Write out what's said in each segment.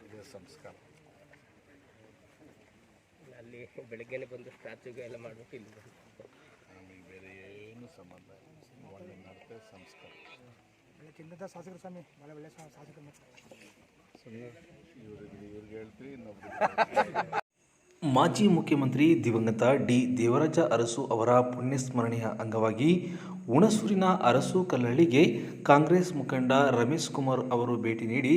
ಇದೇ ಸಂಸ್ಕಾರ. ಅಲ್ಲಿ ಬೆಳಗ್ಗೆನೆ ಬಂದು ಸ್ಟ್ಯಾಚ್ಯೂಗೆ ಎಲ್ಲ ಮಾಡಬೇಕು ಇಲ್ಲಿ ಬಂದು. ನಮಗೆ ಬೇರೆ ಏನು ಸಂಬಂಧ ಇಲ್ಲ. ಒಳ್ಳೆ ನಡತೆ ಸಂಸ್ಕಾರ. ಒಳ್ಳೆ ಚಿನ್ನದ ಶಾಸಕರು ಸ್ವಾಮಿ ಭಾಳ ಒಳ್ಳೆ ಶಾಸಕರು. ಇವ್ರಿಗೆ ಇವ್ರಿಗೆ ಹೇಳ್ತೀವಿ ಇನ್ನೊಬ್ರಿಗೆ ಮಾಜಿ ಮುಖ್ಯಮಂತ್ರಿ ದಿವಂಗತ ಡಿ ದೇವರಾಜ ಅರಸು ಅವರ ಪುಣ್ಯಸ್ಮರಣೆಯ ಅಂಗವಾಗಿ ಹುಣಸೂರಿನ ಅರಸು ಕಲ್ಲಳ್ಳಿಗೆ ಕಾಂಗ್ರೆಸ್ ಮುಖಂಡ ರಮೇಶ್ ಕುಮಾರ್ ಅವರು ಭೇಟಿ ನೀಡಿ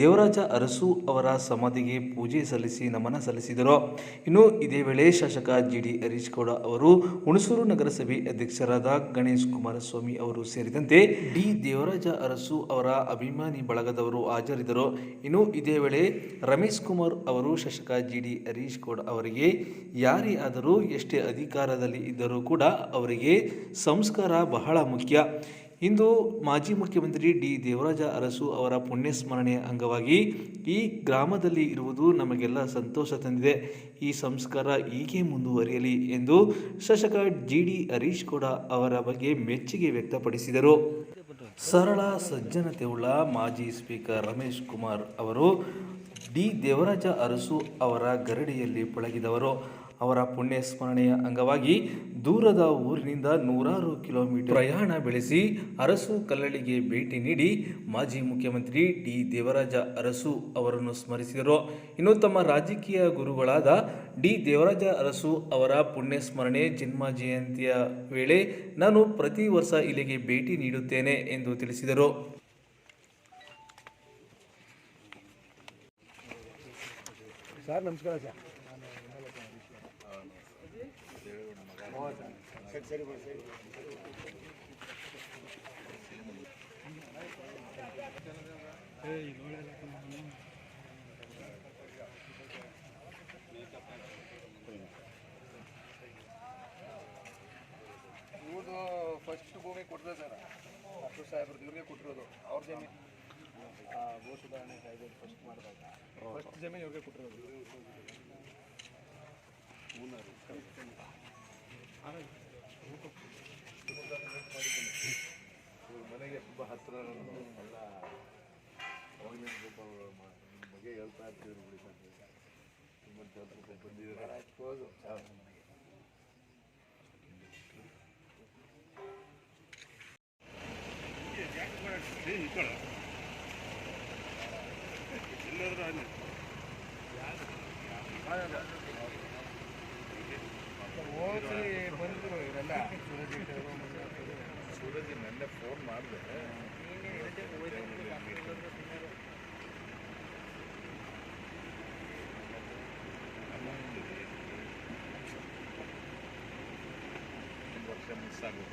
ದೇವರಾಜ ಅರಸು ಅವರ ಸಮಾಧಿಗೆ ಪೂಜೆ ಸಲ್ಲಿಸಿ ನಮನ ಸಲ್ಲಿಸಿದರು. ಇನ್ನು ಇದೇ ವೇಳೆ ಶಾಸಕ ಜಿ ಡಿ ಹರೀಶ್ ಗೌಡ ಅವರು ಹುಣಸೂರು ನಗರಸಭೆ ಅಧ್ಯಕ್ಷರಾದ ಗಣೇಶ್ ಕುಮಾರಸ್ವಾಮಿ ಅವರು ಸೇರಿದಂತೆ ಡಿ. ದೇವರಾಜ ಅರಸು ಅವರ ಅಭಿಮಾನಿ ಬಳಗದವರು ಹಾಜರಿದ್ದರು. ಇನ್ನು ಇದೇ ವೇಳೆ ರಮೇಶ್ ಕುಮಾರ್ ಅವರು ಶಾಸಕ ಜಿ ಡಿ ಹರೀಶ್ ಗೌಡ ಅವರಿಗೆ ಯಾರೇ ಆದರೂ ಎಷ್ಟೇ ಅಧಿಕಾರದಲ್ಲಿ ಇದ್ದರೂ ಕೂಡ ಅವರಿಗೆ ಸಂಸ್ಕಾರ ಬಹಳ ಮುಖ್ಯ. ಇಂದು ಮಾಜಿ ಮುಖ್ಯಮಂತ್ರಿ ಡಿ ದೇವರಾಜ ಅರಸು ಅವರ ಪುಣ್ಯಸ್ಮರಣೆಯ ಅಂಗವಾಗಿ ಈ ಗ್ರಾಮದಲ್ಲಿ ಇರುವುದು ನಮಗೆಲ್ಲ ಸಂತೋಷ ತಂದಿದೆ. ಈ ಸಂಸ್ಕಾರ ಹೀಗೆ ಮುಂದುವರಿಯಲಿ ಎಂದು ಶಾಸಕ ಜಿ ಡಿ ಹರೀಶ್ ಕೂಡ ಅವರ ಬಗ್ಗೆ ಮೆಚ್ಚುಗೆ ವ್ಯಕ್ತಪಡಿಸಿದರು. ಸರಳ ಸಜ್ಜನತೆಯುಳ್ಳ ಮಾಜಿ ಸ್ಪೀಕರ್ ರಮೇಶ್ ಕುಮಾರ್ ಅವರು ಡಿ ದೇವರಾಜ ಅರಸು ಅವರ ಗರಡಿಯಲ್ಲಿ ಪಳಗಿದವರು. ಅವರ ಪುಣ್ಯ ಸ್ಮರಣೆಯ ಅಂಗವಾಗಿ ದೂರದ ಊರಿನಿಂದ ನೂರಾರು ಕಿಲೋಮೀಟರ್ ಪ್ರಯಾಣ ಬೆಳೆಸಿ ಅರಸು ಕಲ್ಲಳಿಗೆ ಭೇಟಿ ನೀಡಿ ಮಾಜಿ ಮುಖ್ಯಮಂತ್ರಿ ಡಿ ದೇವರಾಜ ಅರಸು ಅವರನ್ನು ಸ್ಮರಿಸಿದರು. ಇನ್ನು ತಮ್ಮ ರಾಜಕೀಯ ಗುರುಗಳಾದ ಡಿ ದೇವರಾಜ ಅರಸು ಅವರ ಪುಣ್ಯ ಸ್ಮರಣೆ ಜನ್ಮ ಜಯಂತಿಯ ವೇಳೆ ನಾನು ಪ್ರತಿ ವರ್ಷ ಇಲ್ಲಿಗೆ ಭೇಟಿ ನೀಡುತ್ತೇನೆ ಎಂದು ತಿಳಿಸಿದರು. ಸರ್, ನಮಸ್ಕಾರ ಸರ್. ಇವ್ರದ್ದು ಫಸ್ಟ್ ಭೂಮಿ ಕೊಟ್ಟಿರೋದು ಸರ್ ಅಷ್ಟು ಸಾಹೇಬ್ರು ಇವ್ರಿಗೆ ಕೊಟ್ಟಿರೋದು ಅವ್ರ ಜಮೀನು ಭೂ ಸುಧಾರಣೆ ಕಾಯ್ದೆ ಫಸ್ಟ್ ಮಾಡಿದಾಗ ಫಸ್ಟ್ ಜಮೀನು ಇವ್ರಿಗೆ ಕೊಟ್ಟಿರೋದು ಇವ್ರ ಮನೆಗೆ ತುಂಬ ಹತ್ತಿರ ಎಲ್ಲ ಅವಾಗಿನ ಬಗ್ಗೆ ಹೇಳ್ತಾ ಇರ್ತೀವಿ ಬಿಡಿ ತುಂಬ ಸ್ವಲ್ಪ ಬಂದಿದ್ದಾರೆ? ಹೋಗಿ. ಬಂದರು ಇವರೆಲ್ಲ. ಸೂರಜ್ ನೆನ್ನೆ ಫೋನ್ ಮಾಡಿದೆ. Sago.